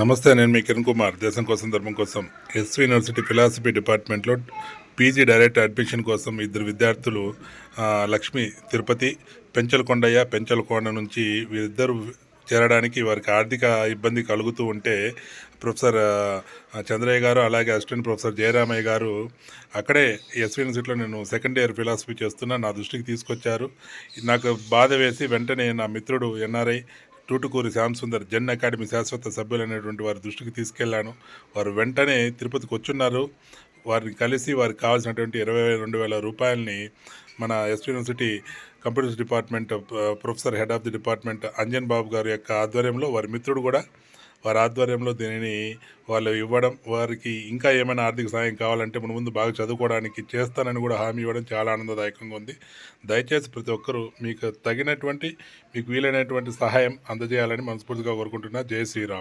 నమస్తే నేను మీ కిరణ్ కుమార్. దేశం కోసం ధర్మం కోసం ఎస్వి యూనివర్సిటీ ఫిలాసఫీ డిపార్ట్మెంట్లో పీజీ డైరెక్ట్ అడ్మిషన్ కోసం ఇద్దరు విద్యార్థులు లక్ష్మి తిరుపతి పెంచలకొండయ్య పెంచలకొండ నుంచి వీరిద్దరు చేరడానికి వారికి ఆర్థిక ఇబ్బంది కలుగుతూ ఉంటే ప్రొఫెసర్ చంద్రయ్య గారు అలాగే అసిస్టెంట్ ప్రొఫెసర్ జయరామయ్య గారు అక్కడే ఎస్వి యూనివర్సిటీలో నేను సెకండ్ ఇయర్ ఫిలాసఫీ చేస్తున్నా నా దృష్టికి తీసుకొచ్చారు. నాకు బాధ వేసి వెంటనే నా మిత్రుడు ఎన్ఆర్ఐ తూటుకూరి శ్యామ్ సుందర్ జన్ అకాడమీ శాశ్వత సభ్యులు అనేటువంటి వారి దృష్టికి తీసుకెళ్ళాను వారు వెంటనే తిరుపతికి వచ్చున్నారు. వారిని కలిసి వారికి కావాల్సినటువంటి ఇరవై రెండు వేల రూపాయలని మన S university computers department professor head of the department Anjan Babu గారి యొక్క ఆధ్వర్యంలో వారి మిత్రుడు కూడా వారి ఆధ్వర్యంలో దీనిని వాళ్ళు ఇవ్వడం వారికి ఇంకా ఏమైనా ఆర్థిక సాయం కావాలంటే మన ముందు బాగా చదువుకోవడానికి చేస్తానని కూడా హామీ ఇవ్వడం చాలా ఆనందదాయకంగా ఉంది. దయచేసి ప్రతి ఒక్కరూ మీకు తగినటువంటి మీకు వీలైనటువంటి సహాయం అందజేయాలని మనస్ఫూర్తిగా కోరుకుంటున్నా. జై శ్రీరామ్.